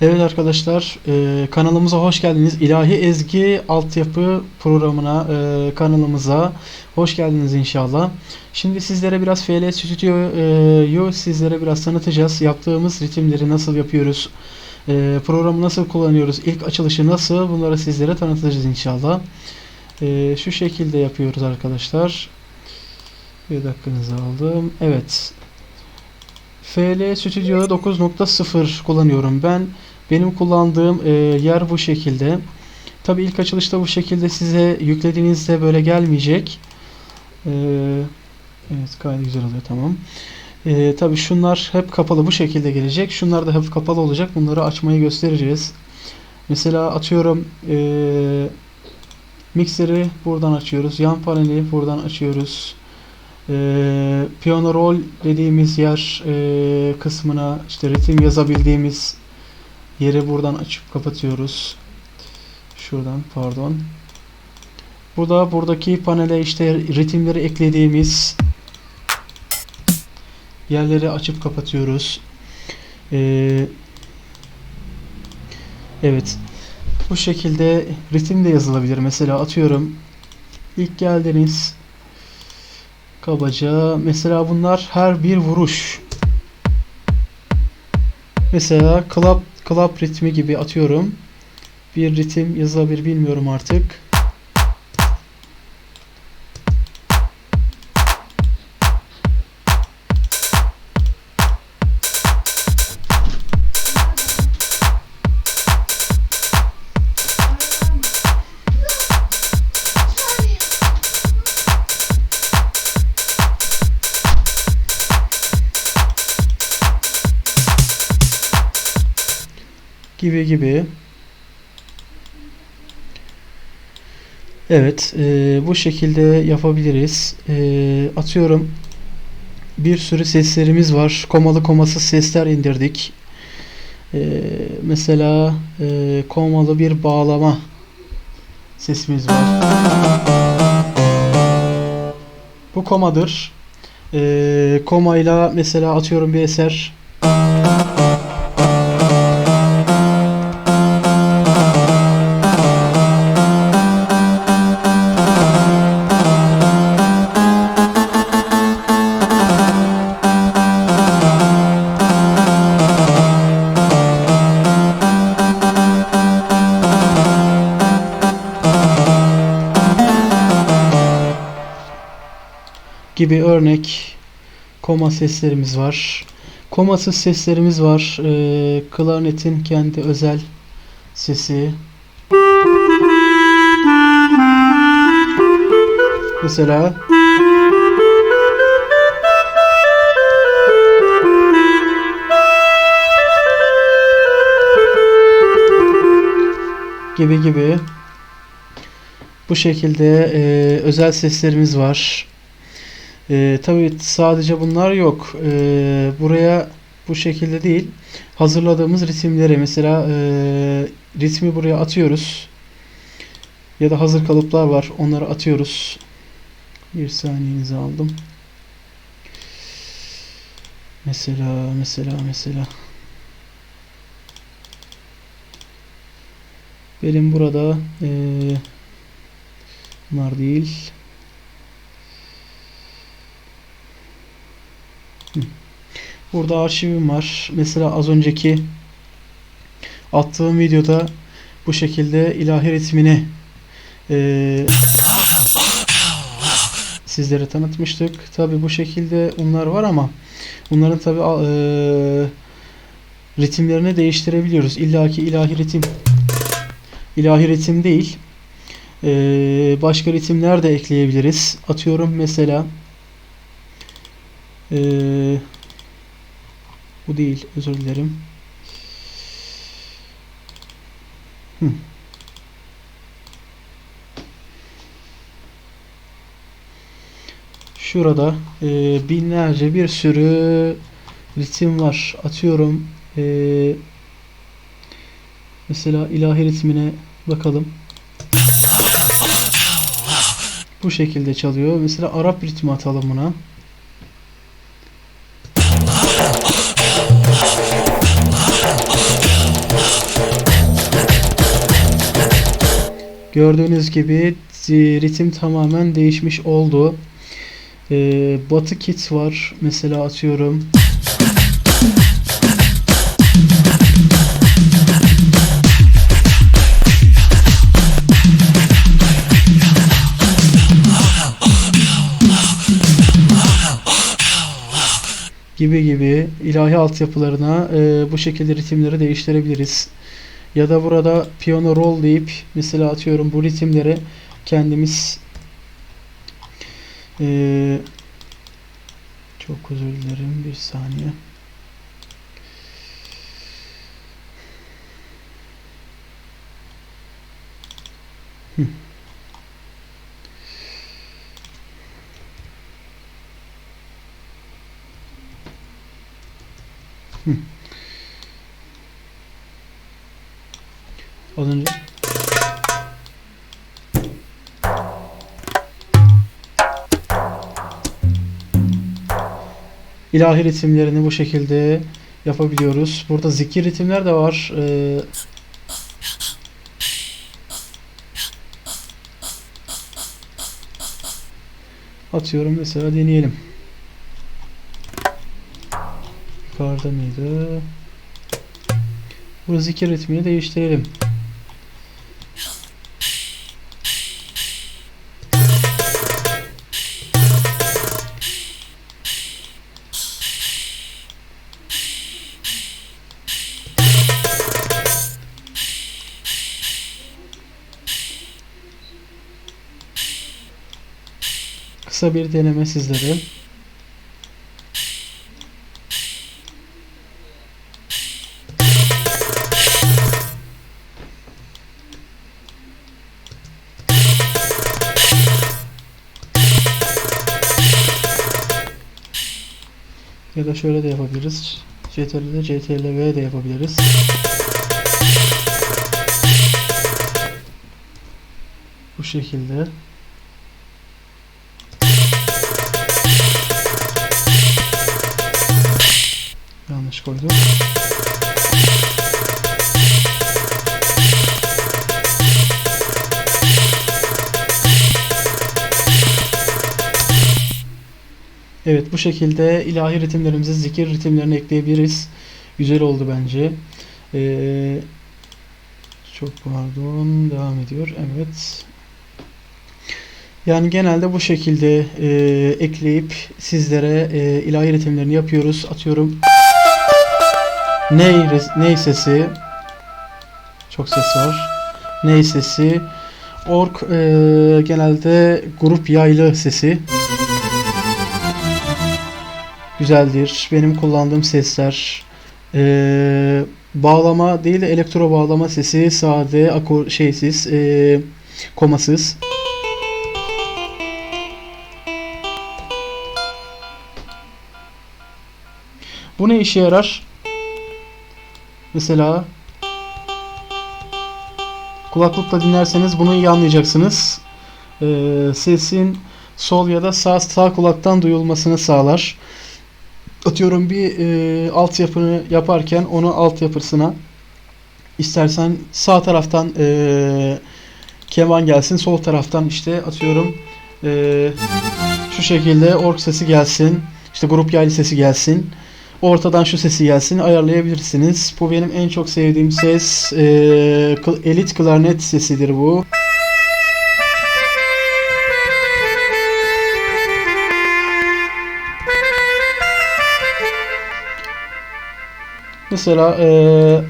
Evet arkadaşlar e, kanalımıza hoş geldiniz. İlahi Ezgi altyapı programına e, kanalımıza hoş geldiniz inşallah. Şimdi sizlere biraz FL Studio'yu sizlere biraz tanıtacağız. Yaptığımız ritimleri nasıl yapıyoruz? E, programı nasıl kullanıyoruz? İlk açılışı nasıl? Bunları sizlere tanıtacağız inşallah. E, şu şekilde yapıyoruz arkadaşlar. Bir dakikanızı aldım. Evet. FL Studio 9.0 kullanıyorum ben. Benim kullandığım e, yer bu şekilde. Tabi ilk açılışta bu şekilde size yüklediğinizde böyle gelmeyecek. E, evet gayet güzel oluyor tamam. E, Tabi şunlar hep kapalı bu şekilde gelecek. Şunlar da hep kapalı olacak. Bunları açmayı göstereceğiz. Mesela atıyorum e, mikseri buradan açıyoruz. Yan paneli buradan açıyoruz. E, piyano roll dediğimiz yer e, kısmına işte ritim yazabildiğimiz yeri buradan açıp kapatıyoruz. Şuradan pardon. Bu da buradaki panele işte ritimleri eklediğimiz yerleri açıp kapatıyoruz. E, evet. Bu şekilde ritim de yazılabilir. Mesela atıyorum ilk geldiniz kabaca mesela bunlar her bir vuruş mesela club club ritmi gibi atıyorum. Bir ritim yazılabilir bilmiyorum artık gibi gibi. Evet, e, bu şekilde yapabiliriz. E, atıyorum bir sürü seslerimiz var. Komalı komasız sesler indirdik. E, mesela e, komalı bir bağlama sesimiz var. Bu komadır. E, komayla mesela atıyorum bir eser gibi örnek koma seslerimiz var. Komasız seslerimiz var. Ee, klarnetin kendi özel sesi. Mesela gibi gibi bu şekilde e, özel seslerimiz var. E, tabii sadece bunlar yok. E, buraya bu şekilde değil. Hazırladığımız ritimleri mesela e, ritmi buraya atıyoruz. Ya da hazır kalıplar var. Onları atıyoruz. Bir saniyenizi aldım. Mesela mesela mesela benim burada e, bunlar değil. Burada arşivim var. Mesela az önceki attığım videoda bu şekilde ilahi ritmini e, sizlere tanıtmıştık. Tabi bu şekilde bunlar var ama bunların tabi e, ritimlerini değiştirebiliyoruz. İlla ki ilahi ritim ilahi ritim değil. E, başka ritimler de ekleyebiliriz. Atıyorum mesela eee bu değil. Özür dilerim. Hı. Şurada e, binlerce bir sürü ritim var. Atıyorum e, mesela ilahi ritmine bakalım. Bu şekilde çalıyor. Mesela Arap ritmi atalım buna. Gördüğünüz gibi ritim tamamen değişmiş oldu. Ee, batı kit var. Mesela atıyorum. gibi gibi ilahi altyapılarına e, bu şekilde ritimleri değiştirebiliriz. Ya da burada piyano roll deyip mesela atıyorum bu ritimleri kendimiz e, çok özür dilerim bir saniye. Az önce ilahi ritimlerini bu şekilde yapabiliyoruz. Burada zikir ritimler de var. Ee, atıyorum mesela deneyelim. Yukarıda mıydı? Bu zikir ritmini değiştirelim. Kısa bir deneme sizlere. Ya da şöyle de yapabiliriz. CTRL'de CTRL-V de yapabiliriz. Bu şekilde. Evet bu şekilde ilahi ritimlerimizi zikir ritimlerine ekleyebiliriz. Güzel oldu bence. Ee, çok pardon devam ediyor. Evet. Yani genelde bu şekilde e, ekleyip sizlere e, ilahi ritimlerini yapıyoruz. Atıyorum ney, ney sesi çok ses var. Ney sesi ork e, genelde grup yaylı sesi güzeldir. Benim kullandığım sesler e, bağlama değil de elektro bağlama sesi sade akor şeysiz e, komasız. Bu ne işe yarar? Mesela kulaklıkla dinlerseniz bunu iyi anlayacaksınız. Ee, sesin sol ya da sağ sağ kulaktan duyulmasını sağlar. Atıyorum bir e, altyapını yaparken onu altyapısına istersen sağ taraftan e, keman gelsin, sol taraftan işte atıyorum e, şu şekilde ork sesi gelsin, işte grup yaylı sesi gelsin. Ortadan şu sesi gelsin ayarlayabilirsiniz. Bu benim en çok sevdiğim ses. Ee, kl- elit klarnet sesidir bu. Mesela e,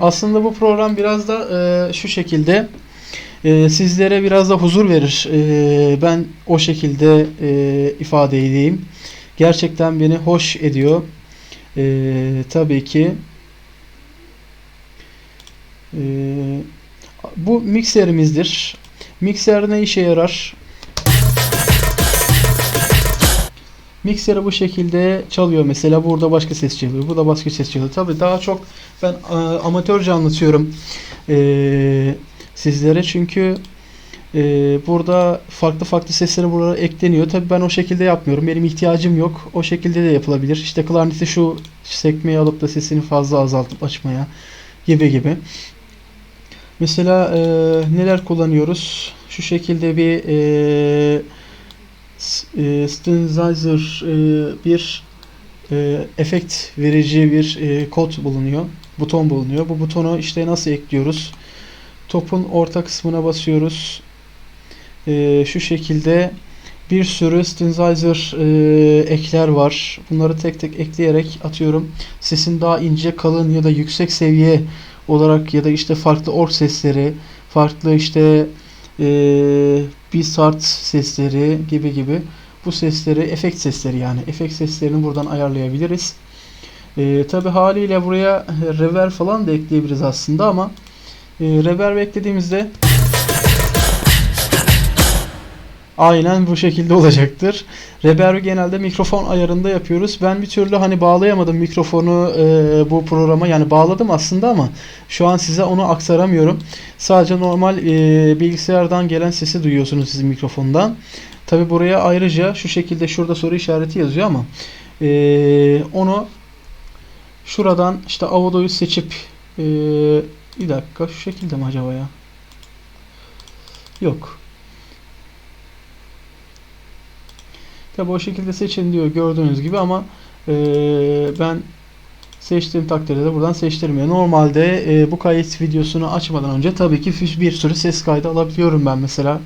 aslında bu program biraz da e, şu şekilde e, sizlere biraz da huzur verir. E, ben o şekilde e, ifade edeyim. Gerçekten beni hoş ediyor. Ee, tabii ki ee, bu mikserimizdir. Mikser ne işe yarar? Mikseri bu şekilde çalıyor. Mesela burada başka ses çalıyor. Burada başka ses çalıyor. Tabii daha çok ben e, amatörce anlatıyorum e, sizlere. Çünkü e, burada farklı farklı sesleri buralara ekleniyor. Tabii ben o şekilde yapmıyorum. Benim ihtiyacım yok. O şekilde de yapılabilir. İşte klarneti şu sekmeyi alıp da sesini fazla azaltıp açmaya gibi gibi. Mesela e, neler kullanıyoruz? şu şekilde bir e, s- e, synthesizer e, bir e, efekt verici bir e, kod bulunuyor. Buton bulunuyor. Bu butonu işte nasıl ekliyoruz? Topun orta kısmına basıyoruz. E, şu şekilde bir sürü synthesizer e, ekler var. Bunları tek tek ekleyerek atıyorum. Sesin daha ince, kalın ya da yüksek seviye olarak ya da işte farklı org sesleri, farklı işte e, bir sart sesleri gibi gibi bu sesleri efekt sesleri yani efekt seslerini buradan ayarlayabiliriz. E, Tabi haliyle buraya reverb falan da ekleyebiliriz aslında ama e, reverb eklediğimizde Aynen bu şekilde olacaktır. Reverb'i genelde mikrofon ayarında yapıyoruz. Ben bir türlü hani bağlayamadım mikrofonu e, bu programa. Yani bağladım aslında ama şu an size onu aktaramıyorum. Sadece normal e, bilgisayardan gelen sesi duyuyorsunuz sizin mikrofondan. Tabi buraya ayrıca şu şekilde şurada soru işareti yazıyor ama e, onu şuradan işte Avodo'yu seçip e, bir dakika şu şekilde mi acaba ya? Yok. Tabi o şekilde seçin diyor gördüğünüz gibi ama e, ben seçtiğim takdirde de buradan seçtirmiyor. Normalde e, bu kayıt videosunu açmadan önce tabii ki bir sürü ses kaydı alabiliyorum ben mesela.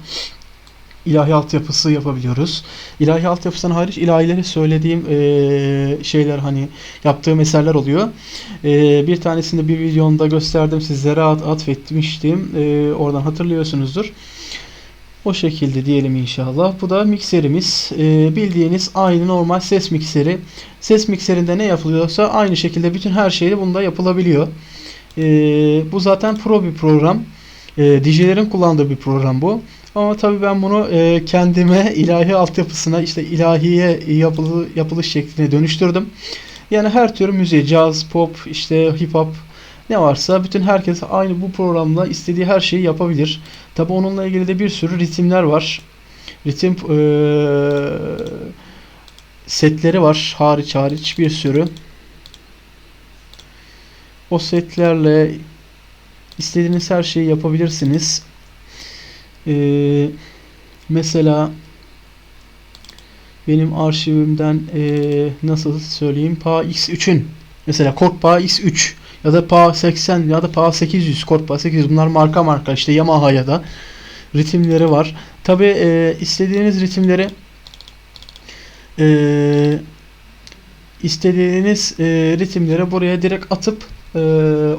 İlahi altyapısı yapabiliyoruz. İlahi altyapısından hariç ilahileri söylediğim e, şeyler hani yaptığım eserler oluyor. E, bir tanesini bir videomda gösterdim sizlere at, atfetmiştim. E, oradan hatırlıyorsunuzdur. O şekilde diyelim inşallah. Bu da mikserimiz. Ee, bildiğiniz aynı normal ses mikseri. Ses mikserinde ne yapılıyorsa aynı şekilde bütün her şey bunda yapılabiliyor. Ee, bu zaten pro bir program. Ee, DJ'lerin kullandığı bir program bu. Ama tabii ben bunu e, kendime ilahi altyapısına işte ilahiye yapılı, yapılış şekline dönüştürdüm. Yani her tür müziği, caz, pop, işte hip hop ne varsa bütün herkes aynı bu programla istediği her şeyi yapabilir. Tabi onunla ilgili de bir sürü ritimler var. Ritim eee, setleri var hariç hariç bir sürü. O setlerle istediğiniz her şeyi yapabilirsiniz. Eee, mesela benim arşivimden eee, nasıl söyleyeyim PA X3'ün mesela Korg PA X3 ya da PA 80 ya da PA 800 Korg PA 800 bunlar marka marka işte Yamaha ya da ritimleri var. Tabi e, istediğiniz ritimleri e, istediğiniz e, ritimleri buraya direkt atıp e,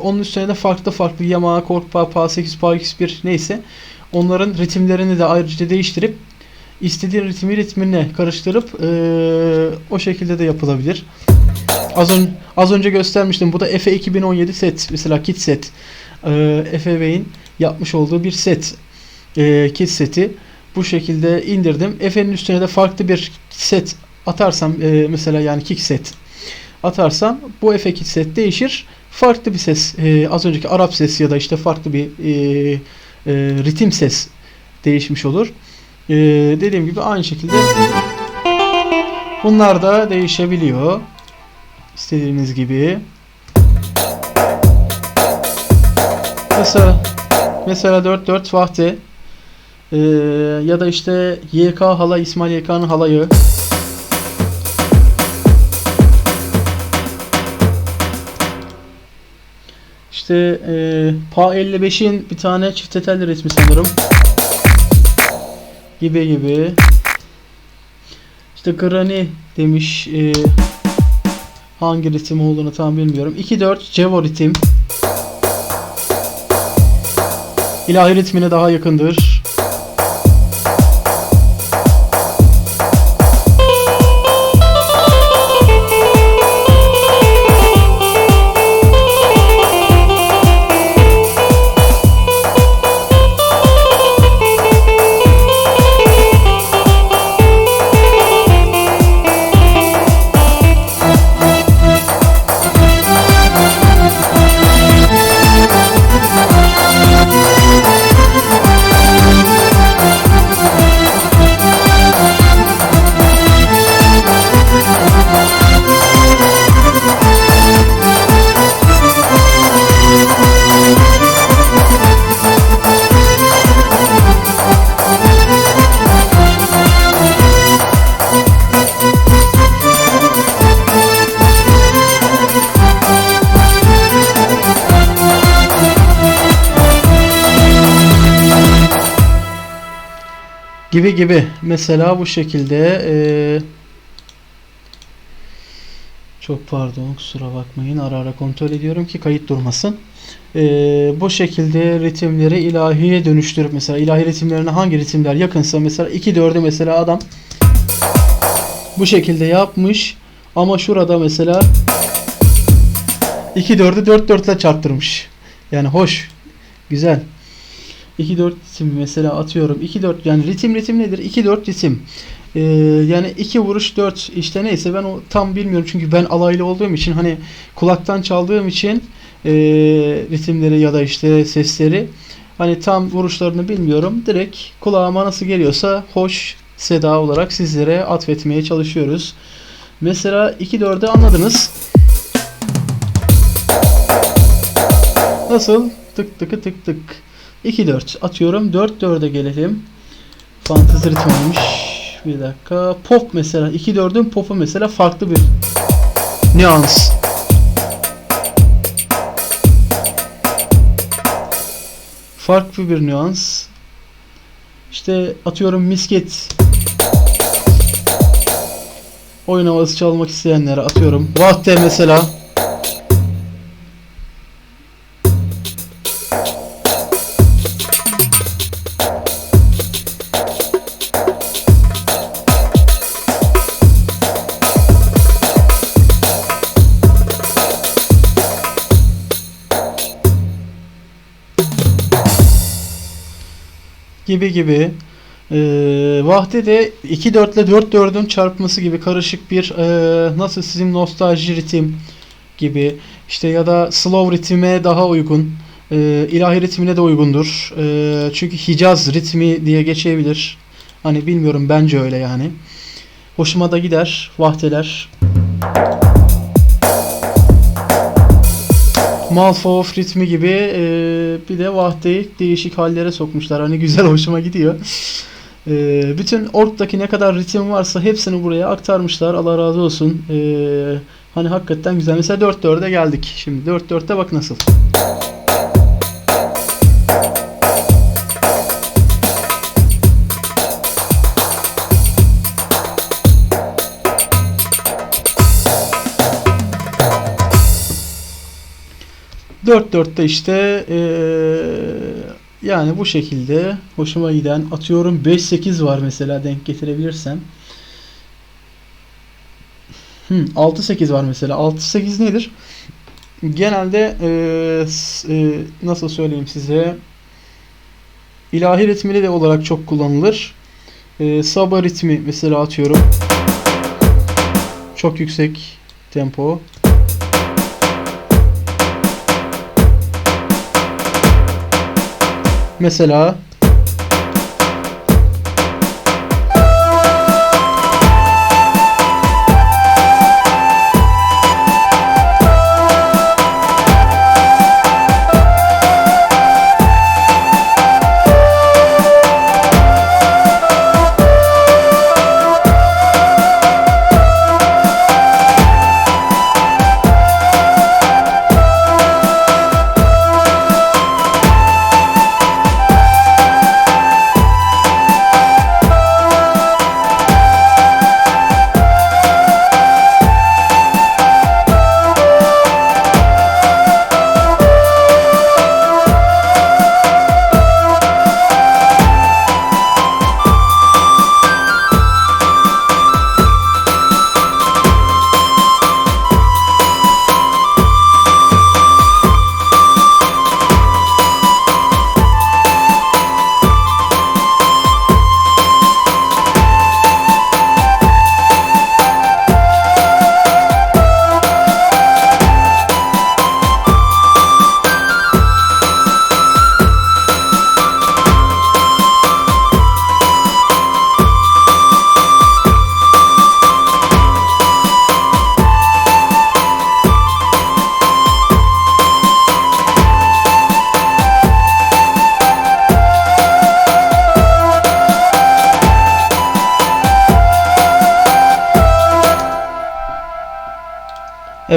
onun üstüne de farklı farklı Yamaha, Korg PA, PA 8, PA X1 neyse onların ritimlerini de ayrıca değiştirip istediğin ritmi ritmine karıştırıp e, o şekilde de yapılabilir. Az, ön, az önce göstermiştim. Bu da Efe 2017 set. Mesela kit set. Ee, Efe Bey'in yapmış olduğu bir set. Ee, kit seti. Bu şekilde indirdim. Efe'nin üstüne de farklı bir set atarsam e, mesela yani kick set atarsam bu Efe kit set değişir. Farklı bir ses. e, az önceki Arap sesi ya da işte farklı bir e, e, ritim ses değişmiş olur. E, dediğim gibi aynı şekilde bunlar da değişebiliyor. İstediğiniz gibi. Mesela mesela 44 vahte ee, ya da işte YK hala İsmail YK'nın halayı. İşte e, PA 55'in bir tane çift telli resmi sanırım. Gibi gibi. İşte Granny demiş e, Hangi ritim olduğunu tam bilmiyorum. 2-4 Cevo ritim. İlahi ritmine daha yakındır. Gibi gibi. Mesela bu şekilde e, çok pardon kusura bakmayın ara ara kontrol ediyorum ki kayıt durmasın. E, bu şekilde ritimleri ilahiye dönüştürüp mesela ilahi ritimlerine hangi ritimler yakınsa mesela 2-4'ü mesela adam bu şekilde yapmış ama şurada mesela 2-4'ü 4-4 ile çarptırmış. Yani hoş. Güzel. 2-4 ritim mesela atıyorum. 2-4 yani ritim ritim nedir? 2-4 ritim. Ee, yani 2 vuruş 4 işte neyse ben o tam bilmiyorum çünkü ben alaylı olduğum için hani kulaktan çaldığım için ee, ritimleri ya da işte sesleri hani tam vuruşlarını bilmiyorum. Direkt kulağıma nasıl geliyorsa hoş seda olarak sizlere atfetmeye çalışıyoruz. Mesela 2-4'ü anladınız. Nasıl? Tık tıkı tık tık. 2-4 atıyorum. 4-4'e gelelim. Fantezi ritmiymiş. Bir dakika. Pop mesela. 2-4'ün popu mesela farklı bir nüans. Farklı bir nüans. İşte atıyorum misket. Oyun havası çalmak isteyenlere atıyorum. Vahte mesela. Gibi gibi. Ee, Vahde de 2-4 ile 4-4'ün çarpması gibi karışık bir e, nasıl sizin nostalji ritim gibi işte ya da slow ritime daha uygun. E, ilahi ritmine de uygundur. E, çünkü Hicaz ritmi diye geçebilir. Hani bilmiyorum bence öyle yani. Hoşuma da gider vahdeler. Malfof ritmi gibi e, bir de vahdeyi değişik hallere sokmuşlar. Hani güzel hoşuma gidiyor. E, bütün orktaki ne kadar ritim varsa hepsini buraya aktarmışlar. Allah razı olsun. E, hani hakikaten güzel. Mesela 4-4'e geldik. Şimdi 4-4'te bak nasıl. Dört dörtte işte eee, yani bu şekilde hoşuma giden atıyorum 5-8 var mesela denk getirebilirsem. Hmm, 6-8 var mesela. 6-8 nedir? Genelde s- eee, nasıl söyleyeyim size ilahi ritmili de olarak çok kullanılır. Eee Saba ritmi mesela atıyorum. Çok yüksek tempo. Mesela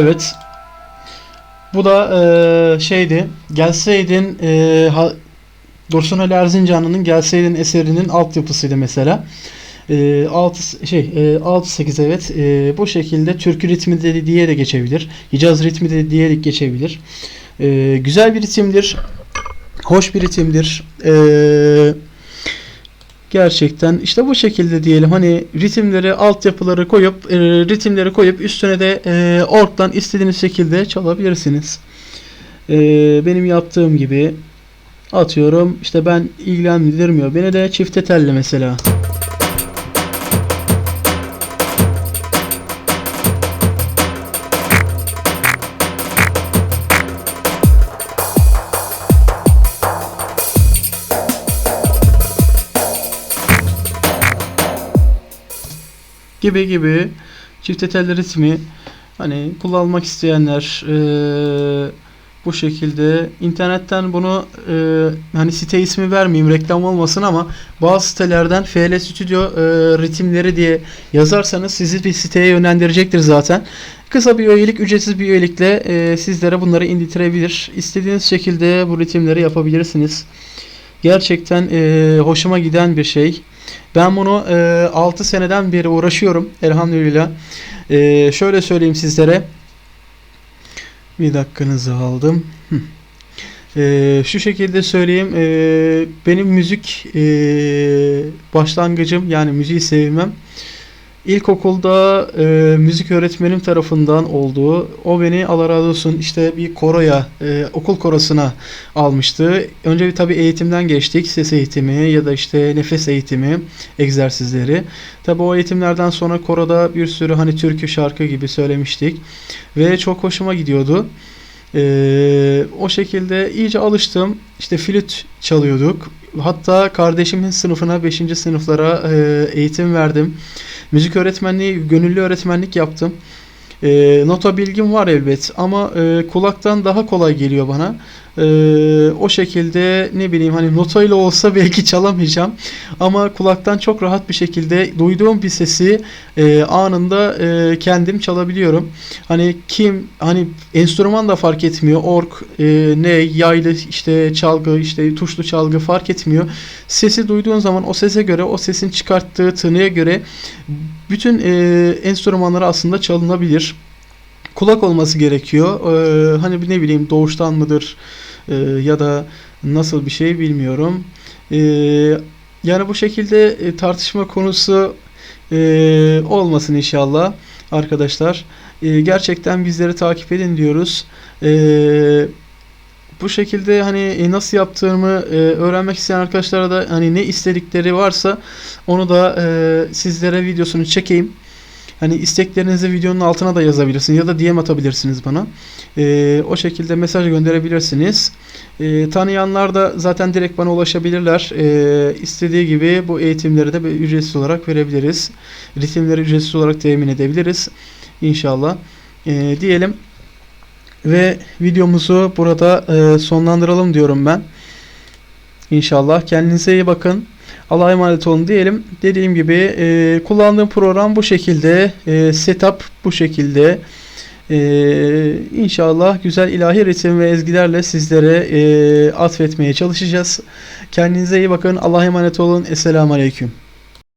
Evet. Bu da eee, şeydi. Gelseydin eee, ha- Dursun Ali Erzincanlı'nın Gelseydin eserinin altyapısıydı mesela. E, 6 şey e, 6-8 evet e, bu şekilde türkü ritmi de diye de geçebilir. Hicaz ritmi de diye de geçebilir. E, güzel bir ritimdir. Hoş bir ritimdir. Eee Gerçekten işte bu şekilde diyelim hani ritimleri altyapıları koyup e, ritimleri koyup üstüne de e, orktan istediğiniz şekilde çalabilirsiniz. E, benim yaptığım gibi atıyorum işte ben ilgilendirmiyor beni de çifte telli mesela. Gibi gibi çifte telli ritmi hani kullanmak isteyenler eee, bu şekilde internetten bunu eee, hani site ismi vermeyeyim reklam olmasın ama bazı sitelerden FL Studio eee, ritimleri diye yazarsanız sizi bir siteye yönlendirecektir zaten. Kısa bir üyelik, ücretsiz bir üyelikle eee, sizlere bunları indirtebilir. İstediğiniz şekilde bu ritimleri yapabilirsiniz. Gerçekten eee, hoşuma giden bir şey. Ben bunu e, 6 seneden beri uğraşıyorum elhamdülillah. E, şöyle söyleyeyim sizlere. Bir dakikanızı aldım. Hı. E, şu şekilde söyleyeyim. E, benim müzik e, başlangıcım yani müziği sevmem. İlkokulda e, müzik öğretmenim tarafından olduğu, o beni Allah razı olsun işte bir koroya, e, okul korosuna almıştı. Önce bir tabii eğitimden geçtik. Ses eğitimi ya da işte nefes eğitimi, egzersizleri. Tabii o eğitimlerden sonra koroda bir sürü hani türkü şarkı gibi söylemiştik. Ve çok hoşuma gidiyordu. E, o şekilde iyice alıştım. İşte flüt çalıyorduk. Hatta kardeşimin sınıfına 5. sınıflara e, eğitim verdim. Müzik öğretmenliği, gönüllü öğretmenlik yaptım. E, nota bilgim var elbet ama e, kulaktan daha kolay geliyor bana. E, o şekilde ne bileyim hani notayla olsa belki çalamayacağım ama kulaktan çok rahat bir şekilde duyduğum bir sesi e, anında e, kendim çalabiliyorum. Hani kim hani enstrüman da fark etmiyor. Ork, e, ne, yaylı işte çalgı, işte tuşlu çalgı fark etmiyor. Sesi duyduğun zaman o sese göre, o sesin çıkarttığı tınıya göre bütün e, enstrümanları aslında çalınabilir. Kulak olması gerekiyor. E, hani ne bileyim doğuştan mıdır e, ya da nasıl bir şey bilmiyorum. E, yani bu şekilde e, tartışma konusu e, olmasın inşallah arkadaşlar. E, gerçekten bizleri takip edin diyoruz. E, bu şekilde hani e, nasıl yaptığımı e, öğrenmek isteyen arkadaşlara da hani ne istedikleri varsa onu da e, sizlere videosunu çekeyim. Hani isteklerinizi videonun altına da yazabilirsiniz ya da DM atabilirsiniz bana. E, o şekilde mesaj gönderebilirsiniz. E, tanıyanlar da zaten direkt bana ulaşabilirler. E, istediği gibi bu eğitimleri de ücretsiz olarak verebiliriz. Ritimleri ücretsiz olarak temin edebiliriz. İnşallah. E, diyelim. Ve videomuzu burada e, sonlandıralım diyorum ben. İnşallah. Kendinize iyi bakın. Allah'a emanet olun diyelim. Dediğim gibi e, kullandığım program bu şekilde. E, setup bu şekilde. E, inşallah güzel ilahi ritim ve ezgilerle sizlere e, atfetmeye çalışacağız. Kendinize iyi bakın. Allah'a emanet olun. Esselamu Aleyküm.